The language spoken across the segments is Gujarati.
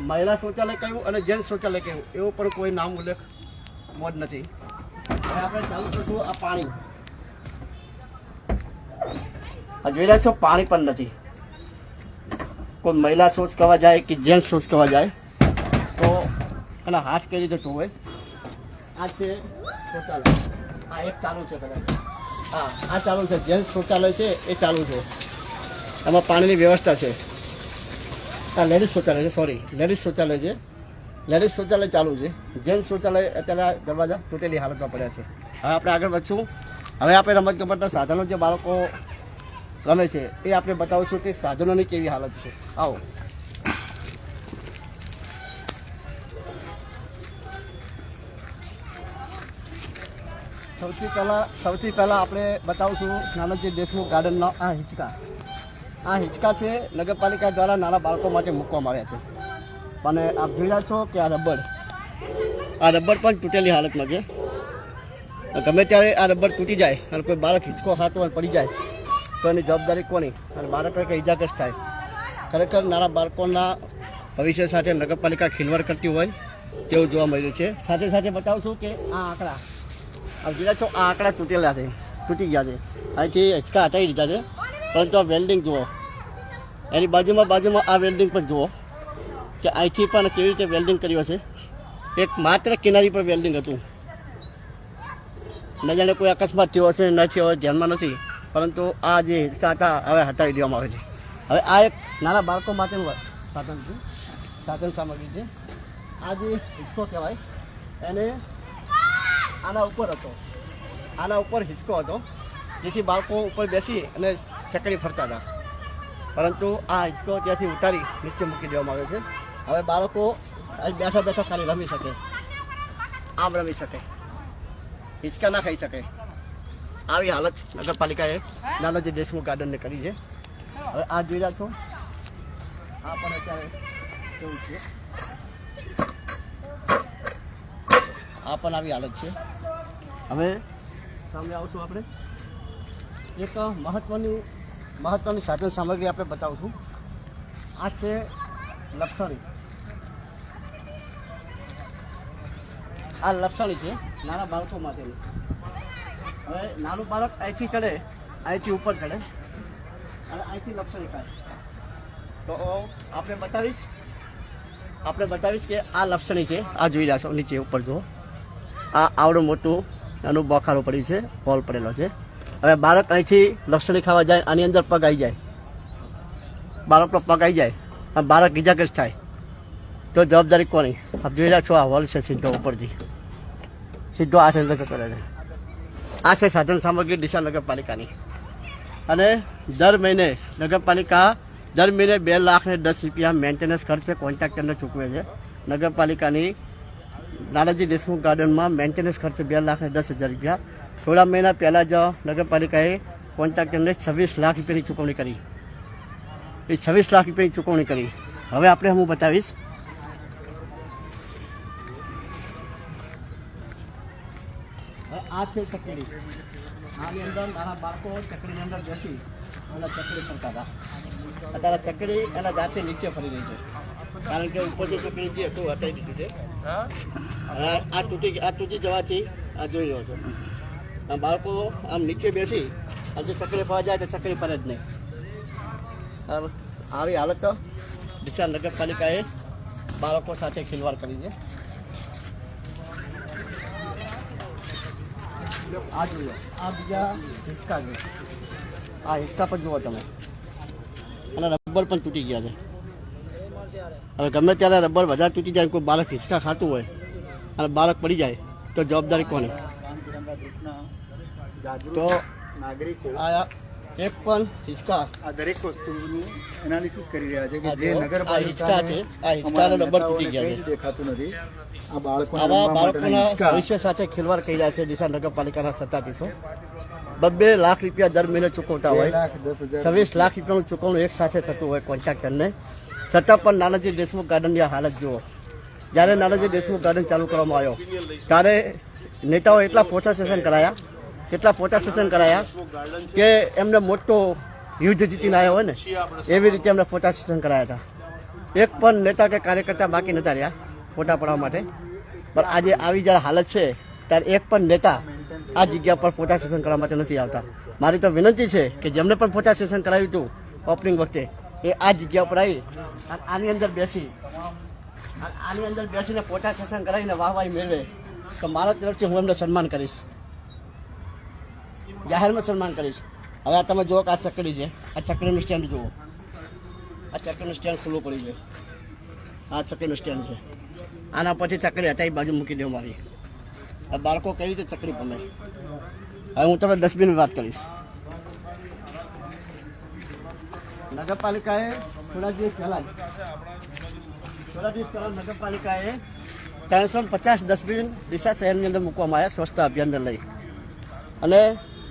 મહિલા શૌચાલય કહ્યું અને જેન્ટ્સ શૌચાલય કહ્યું. એવું પણ કોઈ નામ ઉલ્લેખ મોજ નથી. આપણે ચાલુ કરશું આ પાણી. આ જોઈ રહ્યા છો, પાણી પણ નથી. કોઈ મહિલા શૌચ કરવા જાય કે જેન્ટ્સ શૌચ કરવા જાય, તો એના હાથ કઈ રીતે ધોવે? આ છે શૌચાલય. આ એક ચાલુ છે કદાચ. હા, આ ચાલુ છે. જેન્ટ્સ શૌચાલય છે, એ ચાલુ છે. એમાં પાણીની વ્યવસ્થા છે. આ લેડીઝ શૌચાલય છે સોરી લેડીઝ શૌચાલય છે. લેડીઝ શૌચાલય ચાલુ છે. જેન્ટ્સ શૌચાલય અત્યારે દરવાજા તૂટેલી હાલતમાં પડ્યા છે. હવે આપણે આગળ વધશું. હવે આપણે રમત ગમતના સાધનો જે બાળકો રમે છે, એ આપણે બતાવીશું કે સાધનોની કેવી હાલત છે. આવો. સૌથી પહેલાં સૌથી પહેલાં આપણે બતાવશું નાનાજી દેશમુખ ગાર્ડનનો આ હિંચકા. આ હિંચકા છે નગરપાલિકા દ્વારા નાના બાળકો માટે મૂકવામાં આવ્યા છે. અને આપ જોઈ રહ્યા છો કે આ રબર આ રબર પણ તૂટેલી હાલતમાં છે. ગમે ત્યારે આ રબર તૂટી જાય અને કોઈ બાળક હિંચકો ખાતો અને પડી જાય, તો એની જવાબદારી કોની? અને બાળકને કંઈ ઇજાગ્રસ્ત થાય? ખરેખર નાના બાળકોના ભવિષ્ય સાથે નગરપાલિકા ખીલવાડ કરતી હોય તેવું જોવા મળ્યું છે. સાથે સાથે બતાવશું કે આ આંકડા જોઈ રહ્યા છો આ આંકડા તૂટેલા છે, તૂટી ગયા છે. અહીંથી હિંચકા હટાવી દીધા છે. પરંતુ આ વેલ્ડિંગ જુઓ. એની બાજુમાં બાજુમાં આ વેલ્ડિંગ પણ જુઓ કે અહીંથી પણ કેવી રીતે વેલ્ડિંગ કર્યું હશે એક માત્ર કિનારી પર વેલ્ડિંગ હતું. ન જાણે કોઈ અકસ્માત થયો હશે, ન થયો ધ્યાનમાં નથી. પરંતુ આ જે હિંચકા હતા હવે હટાવી દેવામાં આવે છે. હવે આ એક નાના બાળકો માટેનું સાધન છે. સાધન સામગ્રી છે. આ જે હિંચકો કહેવાય, એને આના ઉપર હતો. આના ઉપર હિંચકો હતો. જેથી બાળકો ઉપર બેસી અને ચકડી ફરતા હતા. પરંતુ આ હિંચકો ત્યાંથી ઉતારી નીચે મૂકી દેવામાં આવે છે. હવે બાળકો આજ બેઠા બેઠા ખાલી રમી શકે. આમ રમી શકે. હિંચકા ના ખાઈ શકે. આવી હાલત નગરપાલિકાએ નાનાજી દેશમુખ ગાર્ડનને કરી છે. હવે આ જોઈ રહ્યા છો. આ પણ અત્યારે કેવું છે? આ પણ આવી હાલત છે. હવે સામે આવશું આપણે. એક મહત્વની મહત્વની સાધન સામગ્રી આપણે બતાવશું આ છે લપસણી. આ લપસણી છે નાના બાળકો માટેની. હવે નાનું બાળક અહીંથી ચડે, અહીંથી ઉપર ચડે. અને અહીંથી લપસણી ખાય. તો આપણે બતાવીશ આપણે બતાવીશ કે આ લપસણી છે, આ જોઈ રહ્યા છો, નીચે ઉપર જુઓ. આ આવડું મોટું એનું બોખારો પડ્યું છે, હોલ પડેલો છે. હવે બાળક અહીંથી લક્ષણી ખાવા જાય, આની અંદર પગ આવી જાય. બાળકનો પગ આવી જાય, અને બાળક ઇજાગ્રસ્ત થાય. તો જવાબદારી કોની? આપ જોઈ રહ્યા છો આ હોલ છે સીધો ઉપરથી. સીધો આ અંદર કરે છે. આ છે સાધન સામગ્રી ડીસા નગરપાલિકાની. અને દર મહિને નગરપાલિકા દર મહિને બે લાખ ને દસ રૂપિયા મેન્ટેનન્સ ખર્ચે કોન્ટ્રાક્ટરને ચૂકવે છે. નગરપાલિકાની નાનાજી દેશમુખ ગાર્ડનમાં મેન્ટેનન્સ ખર્ચે બે લાખ ને દસ હજાર રૂપિયા થોડા મહિના પહેલાં જ નગરપાલિકાએ કોન્ટ્રાક્ટરને છવ્વીસ લાખ રૂપિયાની ચૂકવણી કરી. એ છવ્વીસ લાખ રૂપિયાની ચૂકવણી કરી. હવે આપણે હું બતાવીશ. આ છે ચકડી આની અંદર મારા બાળકો ચકડીની અંદર બેસી અને ચકડી ફરતા હતા. અત્યારે ચકડી એના જાતે નીચે ફરી રહી છે. કારણ કે ઉપર જે ચકડી જે હતું હટાવી દીધું છે. આ તૂટી આ તૂટી જવાથી આ જોઈ રહ્યો છો. આ બાળકો આમ નીચે બેસી આજે જો ચકડી ફરવા જાય તો ચકરી ફરે જ નહીં. આવી હાલત તો. ડીસા નગરપાલિકાએ બાળકો સાથે ખિલવાડ કરી છે. આ જોયો આ બીજા હિંચકા છે. આ હિંચકા પણ જુઓ તમે. અને રબર પણ તૂટી ગયા છે. હવે ગમે ત્યારે રબર વધારે તૂટી જાય, કોઈ બાળક હિંચકા ખાતું હોય, અને બાળક પડી જાય, તો જવાબદારી કોની? તો નાગરિકો એક પણ હિંચકા. આ દરેક વસ્તુનું એનાલિસિસ કરી રહ્યા છે કે આ જે જો, છે, આ હિંચકાનો રબર તૂટી ગયા છે. દેખાતું નથી. આ બાળકોને આવા બાળકોના ભવિષ્ય સાથે ખેલવાડ કરી રહ્યા છે ડીસા નગરપાલિકાના સત્તાધીશો. બબ્બે લાખ રૂપિયા દર મહિને ચૂકવતા હોય. છવ્વીસ લાખ રૂપિયાનું ચૂકવણું એક સાથે થતું હોય કોન્ટ્રાક્ટરને છતાં પણ નાનાજી દેશમુખ ગાર્ડનની આ હાલત જુઓ. જ્યારે નાનાજી દેશમુખ ગાર્ડન ચાલુ કરવામાં આવ્યો ત્યારે નેતાઓ એટલા ફોટા સેશન કરાયા કેટલા ફોટા સેશન કરાયા કે એમને મોટો યુદ્ધ જીતીને આવ્યો હોય ને, એવી રીતે એમને ફોટા સેશન કરાયા હતા. એક પણ નેતા કે કાર્યકર્તા બાકી નતા રહ્યા ફોટા પડવા માટે. પણ આજે આવી જ્યારે હાલત છે, ત્યારે એક પણ નેતા આ જગ્યા પર ફોટા સેશન કરવા માટે નથી આવતા. મારી તો વિનંતી છે કે જેમને પણ ફોટા સેશન કરાવ્યું હતું ઓપનિંગ વખતે, એ આ જગ્યા પર આવી આની અંદર બેસી આની અંદર બેસીને ફોટા સેશન કરાવીને વાહ વાહ મેળવે. તો મારા તરફથી હું એમને સન્માન કરીશ. જાહેરમાં સન્માન કરીશ. હવે આ તમે જુઓ કે આ ચકડી છે. આ ચકડીનું સ્ટેન્ડ જુઓ. આ ચકડીનું સ્ટેન્ડ ખુલ્લું પડી છે. આ ચકડીનું સ્ટેન્ડ છે. આના પછી ચકડી હટાવી બાજુ મૂકી દઉં મારી. આ બાળકો કઈ રીતે ચકડી પમે? હવે હું તમને ડસ્ટબિન વાત કરીશ. નગરપાલિકાએ થોડા દિવસ પહેલાં થોડા દિવસ પહેલાં નગરપાલિકાએ ત્રણસો પચાસ ડસ્ટબિન ડીસા શહેરની અંદર મૂકવામાં આવ્યા, સ્વચ્છતા અભિયાનને લઈ. અને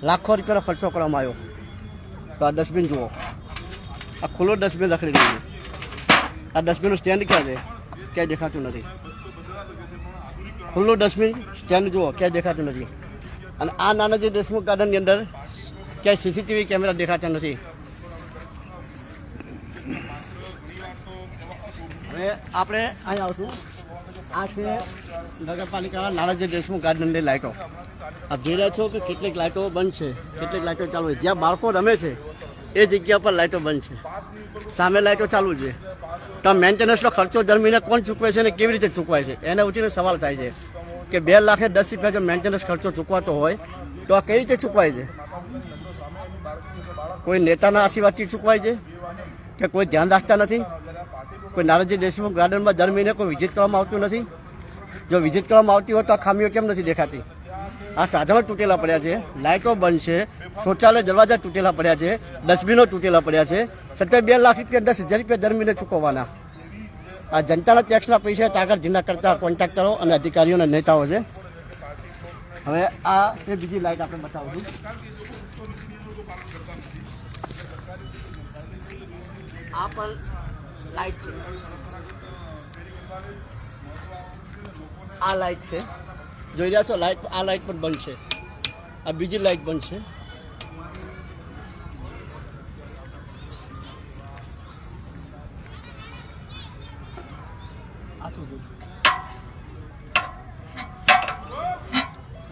લાખો રૂપિયાનો ખર્ચો કરવામાં આવ્યો. તો આ ડસ્ટબિન જુઓ. આ ખુલ્લો ડસ્ટબિન રખડી દીધું આ ડસ્ટબિનનું સ્ટેન્ડ ક્યાં છે? ક્યાંય દેખાતું નથી. ખુલ્લું ડસ્ટબિન સ્ટેન્ડ જુઓ, ક્યાંય દેખાતું નથી. અને આ નાનાજી દેશમુખ ગાર્ડનની અંદર ક્યાંય સીસીટીવી કેમેરા દેખાતા નથી. હવે આપણે અહીં આવશું. આ છે નગરપાલિકાના નાનાજી દેશમુખ ગાર્ડનની લાઇટો આપ જોઈ રહ્યા છો કે કેટલીક લાઇટો બંધ છે, કેટલીક લાઇટો ચાલુ છે. જ્યાં બાળકો રમે છે, એ જગ્યા પર લાઇટો બંધ છે. સામે લાઇટો ચાલુ છે. તો મેન્ટેનન્સનો ખર્ચો દર કોણ ચૂકવે છે અને કેવી રીતે ચૂકવાય છે? એના ઉઠીને સવાલ થાય છે કે બે લાખે દસ રૂપિયા જો મેન્ટેનન્સ ખર્ચો ચૂકવાતો હોય, તો આ કઈ રીતે ચૂકવાય છે? કોઈ નેતાના આશીર્વાદથી ચૂકવાય છે? કે કોઈ ધ્યાન રાખતા નથી? કોઈ નારાજી દેશમુખ ગાર્ડનમાં દર કોઈ વિઝિટ કરવામાં આવતું નથી? જો વિઝિટ કરવામાં આવતી હોય તો આ ખામીઓ કેમ નથી દેખાતી? આ સાધનો તૂટેલા પડ્યા છે, લાઇટો બંધ છે, શૌચાલય દરવાજા તૂટેલા પડ્યા છે, ડસ્ટબિનો તૂટેલા પડ્યા છે, સત્તર બે લાખ રૂપિયા દસ હજાર રૂપિયા દર મહિને ચૂકવવાના. આ જનતાના ટેક્સના પૈસા તાગર જીના કરતા કોન્ટ્રાક્ટરો અને અધિકારીઓના નેતાઓ છે. હવે આ એ બીજી લાઇટ આપણે બતાવું આ પણ લાઇટ છે. આ લાઇટ છે. જોઈ રહ્યા છો? લાઇટ આ લાઇટ પણ બંધ છે આ બીજી લાઇટ બંધ છે?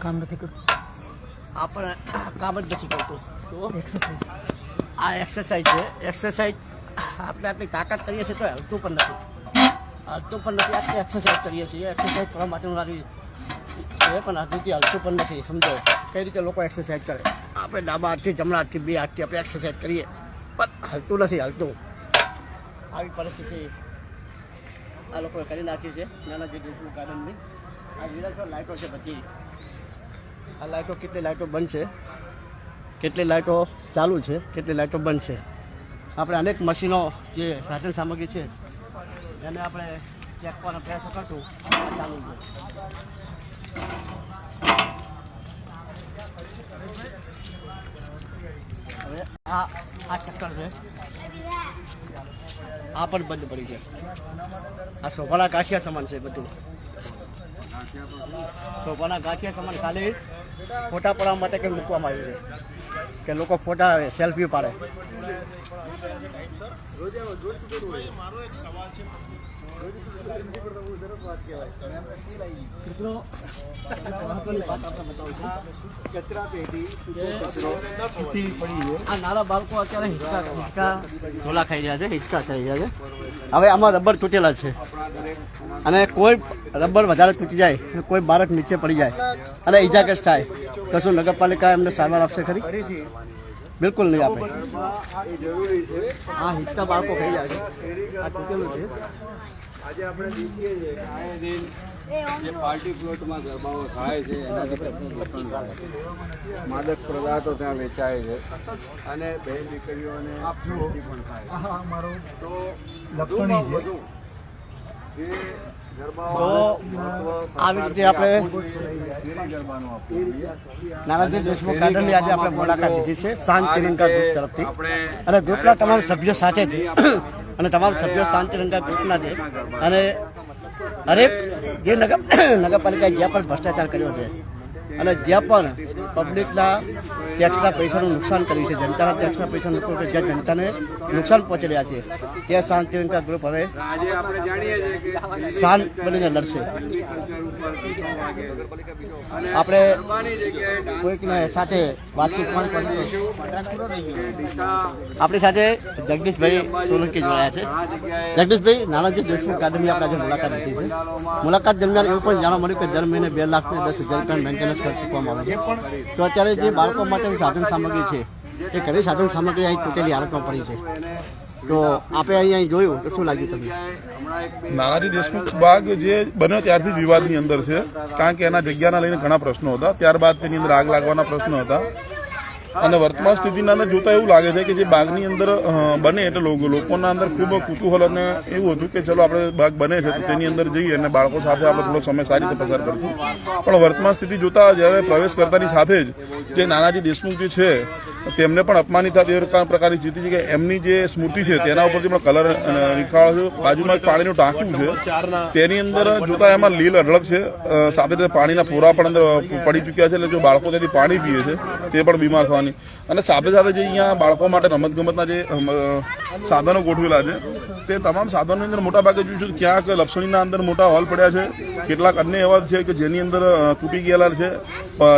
કામ નથી કરતું. આ પણ કામ જ નથી કરતું. જુઓ. આ એક્સરસાઇઝ છે. એક્સરસાઇઝ આપણે આપણી તાકાત કરીએ છીએ તો હલતું પણ નથી. હલતું પણ નથી. આપણે એક્સરસાઇઝ કરીએ છીએ. એક્સરસાઇઝ કરવા માટેનું મારી છે પણ હજુથી હલતું પણ નથી, સમજો. કઈ રીતે લોકો એક્સરસાઇઝ કરે? આપણે ડાબા હાથથી જમણા હાથથી બે હાથથી આપણે એક્સરસાઇઝ કરીએ. પણ હલતું નથી હલતું. આવી પરિસ્થિતિ આ લોકોએ કરી નાખી છે નાનાજી દેશનું ગાર્ડનની આ વિરાટ લાઇટો છે બધી. આ લાઇટો કેટલી લાઇટો બંધ છે? કેટલી લાઇટો ચાલુ છે? કેટલી લાઇટો બંધ છે? આપણે અનેક મશીનો જે સાધન સામગ્રી છે, એને આપણે ચેક કરવાનો પ્રયાસ કરશું. ચાલુ છે. હવે આ આ ચક્કર છે. આ પણ બંધ પડી છે. આ સોફાના ગાંઠિયા સમાન છે બધું. સોફાના ગાંઠિયા સમાન ખાલી ફોટા પડવા માટે કંઈ મૂકવામાં આવ્યું છે. કે લોકો ફોટા સેલ્ફી પાડે. નાના બાળકો અત્યારે હિંચકા હિંચકા ઝોલા ખાઈ રહ્યા છે, હિંચકા ખાઈ રહ્યા છે. હવે આમાં રબર તૂટેલા છે. અને કોઈ રબર વધારે તૂટી જાય કોઈ બાળક નીચે પડી જાય અને ઈજાગ્રસ્ત થાય. તો શું નગરપાલિકા એમને સારવાર આપશે ખરી? બિલકુલ નહીં આપે. હા જરૂરી છે હિંચકા બાળકો ખાઈ જાય છે. આ તૂટેલું છે. આજે આપણે દેખીએ છીએ. કે આએ દિન જે પાર્ટી પ્લોટમાં ગરબાઓ થાય છે એનાથી કેટલું થાય માદક પદાર્થો ત્યાં વેચાય છે. અને બે દીકરીઓને પણ થાય છે. તો લક્ષણી છે. તો આવી રીતે આપણે. નાનાજી દેશમુખ ગાર્ડનની આજે આપણે મુલાકાત લીધી છે શાંત તિરંગા ગ્રુપ તરફથી અને ગ્રુપના તમામ સભ્યો સાથે છે અને તમામ સભ્યો શાંત તિરંગા ગ્રુપના છે અને હરેક જે નગર નગરપાલિકાએ જ્યાં પણ ભ્રષ્ટાચાર કર્યો છે અને જ્યાં પણ પબ્લિકના ટેક્સના પૈસાનું નુકસાન કર્યું છે. જનતાના ટેક્સના પૈસા કર્યું જ્યાં જનતાને નુકસાન પહોંચી રહ્યા છે, ત્યાં શાંતિ ગ્રુપ હવે શાંત બનીને લડશે. આપણે કોઈકને સાથે વાતચીત પણ આપણી સાથે જગદીશભાઈ સોલંકી જોડાયા છે. જગદીશભાઈ નાનાજી દેશમુખ ગાર્ડનની આપણે આજે મુલાકાત લીધી છે. મુલાકાત દરમિયાન એવું પણ જાણવા મળ્યું કે દર મહિને બે લાખ ને દસ હજાર રૂપિયા મેન્ટેનન્સ ખર્ચ ચૂકવામાં આવે છે. તો અત્યારે જે બાળકો માટેની સાધન સામગ્રી છે. એ ઘરે સાધન સામગ્રી અહીં તૂટેલી હાલતમાં પડી છે. તો આપણે અહીં અહીં જોયું તો શું લાગ્યું તમને? નાનાજી દેશમુખ બાગ જે બન્યો ત્યારથી વિવાદની અંદર છે. કારણ કે એના જગ્યાના લઈને ઘણા પ્રશ્નો હતા. ત્યારબાદ તેની અંદર આગ લાગવાના પ્રશ્નો હતા. અને વર્તમાન સ્થિતિના જોતા એવું લાગે છે કે જે બાગની અંદર બને એટલે લોકોના અંદર ખૂબ કુતૂહલ અને એવું હતું કે ચલો આપણે બાગ બને છે તો તેની અંદર જઈએ અને બાળકો સાથે આપણે થોડો સમય સારી રીતે પસાર કરશું. પણ વર્તમાન સ્થિતિ જોતા જ્યારે પ્રવેશ કરતાની સાથે જ જે નાનાજી દેશમુખ જે છે, તેમને પણ અપમાનિત થાય તે પ્રકારની સ્થિતિ છે કે એમની જે સ્મૃતિ છે તેના ઉપરથી પણ કલર નીકળાયો છે. બાજુમાં એક પાણીનું ટાંકું છે. તેની અંદર જોતા એમાં લીલ અઢળક છે. સાથે સાથે પાણીના પૂરા પણ અંદર પડી ચૂક્યા છે. એટલે જો બાળકો ત્યાંથી પાણી પીએ છે, તે પણ બીમાર થવાની અને સાથે સાથે જે અહીંયા બાળકો માટે રમતગમતના જે સાધનો ગોઠવેલા છે, તે તમામ સાધનોની અંદર મોટા ભાગે જોઈશું તો ક્યાંક લપસણીના અંદર મોટા હોલ પડ્યા છે, કેટલાક અન્ય એવા છે કે જેની અંદર તૂટી ગયેલા છે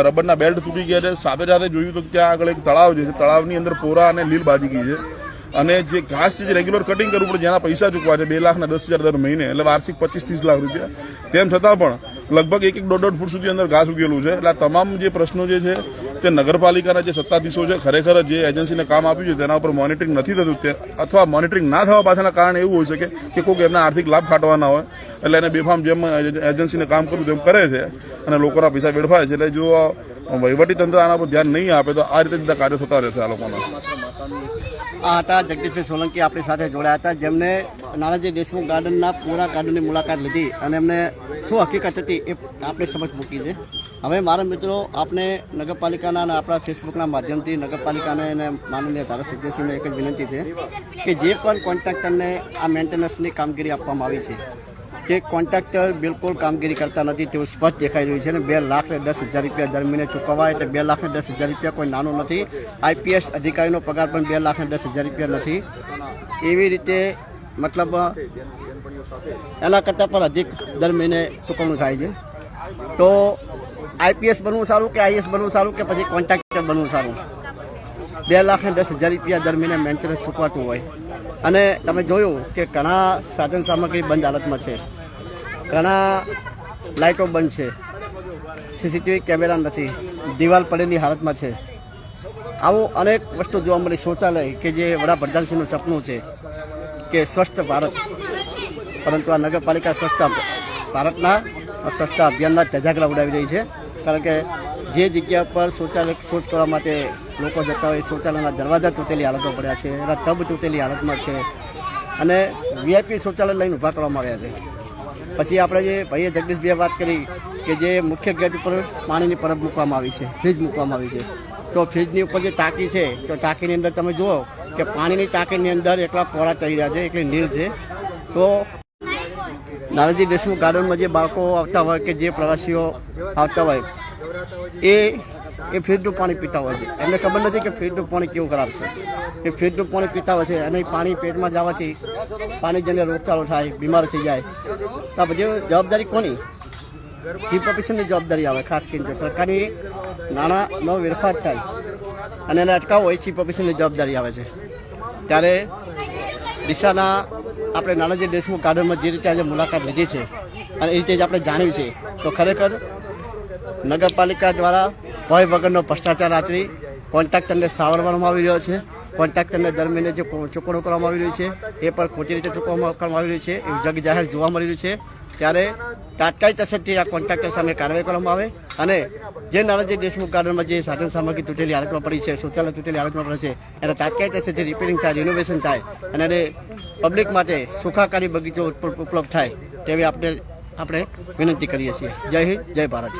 રબરના બેલ્ટ તૂટી ગયા છે. સાથે સાથે જોયું તો ત્યાં આગળ એક તળાવ છે, તળાવની અંદર પોરા અને લીલ બાજી ગઈ છે. અને જે ઘાસ છે, જે રેગ્યુલર કટિંગ કરવું પડે, જેના પૈસા ચૂકવા છે, બે લાખના દસ હજાર દર મહિને, એટલે વાર્ષિક પચીસ ત્રીસ લાખ રૂપિયા. તેમ છતાં પણ લગભગ એક એક દોઢ દોઢ ફૂટ સુધી અંદર ઘાસ ઉગેલું છે. એટલે તમામ જે પ્રશ્નો જે છે તે નગરપાલિકાના જે સત્તાધીશો છે, ખરેખર જે એજન્સીને કામ આપ્યું છે, તેના ઉપર મોનિટરિંગ નથી થતું. અથવા મોનિટરિંગ ના થવા પાછળના કારણ એવું હોઈ શકે કે કોઈક એમના આર્થિક લાભ ખાટવાના હોય, એટલે એને બેફામ જેમ એજન્સીને કામ કરવું તેમ કરે છે અને લોકોના પૈસા વેડફાય છે. એટલે જો વહીવટી તંત્ર આના પર ધ્યાન નહીં આપે તો આ રીતે બધા કાર્યો થતા રહેશે આ લોકોના. આ હતા જગદીશભાઈ સોલંકી આપણી સાથે જોડાયા હતા, જેમને નાનાજી દેશમુખ ગાર્ડનના પૂરા ગાર્ડનની મુલાકાત લીધી અને એમને શું હકીકત હતી એ આપણે સમજ મૂકી છે હવે મારા મિત્રો આપણે નગરપાલિકાના અને આપણા ફેસબુકના માધ્યમથી નગરપાલિકાને અને માનનીય ધારાસભ્યશ્રીને એક જ વિનંતી છે કે જે પણ કોન્ટ્રાક્ટરને આ મેન્ટેનન્સની કામગીરી આપવામાં આવી છે કે કોન્ટ્રાક્ટર બિલકુલ કામગીરી કરતા નથી તેવું સ્પષ્ટ દેખાઈ રહ્યું છે અને બે લાખ ને દસ હજાર રૂપિયા દર મહિને ચૂકવવા એટલે બે લાખ ને દસ હજાર રૂપિયા કોઈ નાનું નથી. આઈપીએસ અધિકારીનો પગાર પણ બે લાખ ને દસ હજાર રૂપિયા નથી. એવી રીતે મતલબ, એના કરતાં પણ અધિક દર મહિને ચૂકવણું થાય છે. તો આઈપીએસ બનવું સારું કે આઈએસ બનવું સારું કે પછી કોન્ટ્રાક્ટર બનવું સારું? બે લાખ ને દસ હજાર રૂપિયા દર મહિને મેન્ટેનન્સ ચૂકવાતું હોય. અને તમે જોયું કે ઘણા સાધન સામગ્રી બંધ હાલતમાં છે. ઘણા લાઇટો બંધ છે. સીસીટીવી કેમેરા નથી. દિવાલ પડેલી હાલતમાં છે. આવું અનેક વસ્તુ જોવા મળી. શૌચાલય, કે જે વડાપ્રધાનશ્રીનું સપનું છે, કે સ્વસ્થ ભારત. પરંતુ આ નગરપાલિકા સ્વચ્છતા ભારતના સ્વચ્છતા અભિયાનના ધજાગરા ઉડાવી રહી છે. કારણ કે જે જગ્યા પર શૌચાલય શૌચ કરવા માટે લોકો જતા હોય, શૌચાલયના દરવાજા તૂટેલી હાલતમાં પડ્યા છે, એના ટબ તૂટેલી હાલતમાં છે અને વીઆઈપી શૌચાલય લઈને ઊભા કરવામાં આવ્યા છે. પછી આપણે જે ભાઈએ જગદીશભાઈએ વાત કરી કે જે મુખ્ય ગેટ ઉપર પાણીની પરબ મૂકવામાં આવી છે, ફ્રીજ મૂકવામાં આવી છે. તો ફ્રીજની ઉપર જે ટાંકી છે, તો ટાંકીની અંદર તમે જુઓ કે પાણીની ટાંકીની અંદર એકલા કોરા થઈ રહ્યા છે, એકલી નીર છે. તો નાનાજી દેશમુખ ગાર્ડનમાં જે બાળકો આવતા હોય કે જે પ્રવાસીઓ આવતા હોય એ એ ફ્રીજનું પાણી પીતા હોય છે. એમને ખબર નથી કે ફ્રીજનું પાણી કેવું ખરાબ છે. એ ફ્રીજનું પાણી પીતા હોય છે અને પાણી પેટમાં જવાથી પાણીજન્ય રોગચાળો થાય, બીમાર થઈ જાય. તો બધી જવાબદારી કોની? ચીફ ઓફિસરની જવાબદારી આવે, ખાસ કરીને સરકારી નાણાંનો વેરફાટ થાય અને એને અટકાવવો એ ચીફ ઓફિસરની જવાબદારી આવે છે. ત્યારે દિશાના આપણે નાનાજી દેશમુખ ગાર્ડનમાં જે રીતે આજે મુલાકાત લીધી છે અને એ રીતે જ આપણે જાણ્યું છે, તો ખરેખર નગરપાલિકા દ્વારા ભય વગરનો ભ્રષ્ટાચાર આચરી કોન્ટ્રાક્ટરને સાવરવામાં આવી રહ્યો છે. કોન્ટ્રાક્ટરને દર મહિને જે ચૂકવણું કરવામાં આવી રહી છે, એ પણ ખોટી રીતે ચૂકવવામાં કરવામાં આવી રહ્યું છે. એવું જગ જાહેર જોવા મળી રહ્યું છે. ત્યારે તાત્કાલિક અસરથી આ કોન્ટ્રાક્ટર સામે કાર્યવાહી કરવામાં આવે અને જે નાણાજી દેશમુખ ગાર્ડનમાં જે સાધન સામગ્રી તૂટેલી હાલતમાં પડી છે, શૌચાલય તૂટેલી હાલતમાં પડે છે, એને તાત્કાલિક અસરથી રિપેરિંગ થાય રિનોવેશન થાય અને પબ્લિક માટે સુખાકારી બગીચો ઉપ- ઉપલબ્ધ થાય તેવી આપણે આપણે વિનંતી કરીએ છીએ. જય હિન્દ જય ભારત.